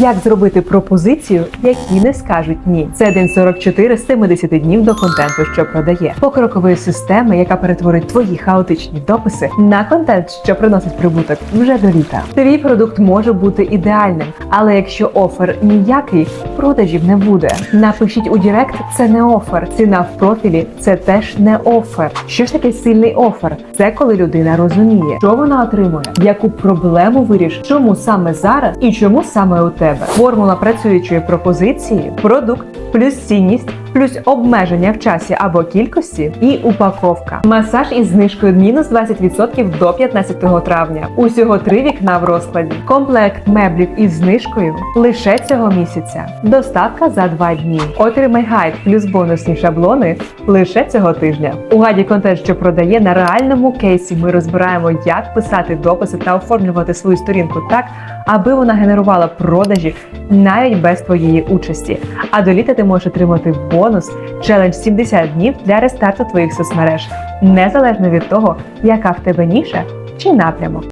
Як зробити пропозицію, які не скажуть ні? Це день 44 з 70 днів до контенту, що продає. Покрокової системи, яка перетворить твої хаотичні дописи на контент, що приносить прибуток вже до літа. Твій продукт може бути ідеальним, але якщо офер ніякий, продажів не буде. Напишіть у Директ, це не офер. Ціна в профілі це теж не офер. Що ж таке сильний офер? Це коли людина розуміє, що вона отримує, яку проблему вирішить, чому саме зараз і чому саме у тебе. Формула працюючої пропозиції, продукт плюс цінність. Плюс обмеження в часі або кількості і упаковка. Масаж із знижкою мінус 20% до 15 травня. Усього три вікна в розкладі. Комплект меблів із знижкою лише цього місяця. Доставка за два дні. Отримай гайд плюс бонусні шаблони лише цього тижня. У гаді контент, що продає на реальному кейсі. Ми розбираємо, як писати дописи та оформлювати свою сторінку так, аби вона генерувала продажі навіть без твоєї участі. А до літа ти можеш отримати бонус челендж 70 днів для рестарту твоїх соцмереж, незалежно від того, яка в тебе ніша чи напрямок.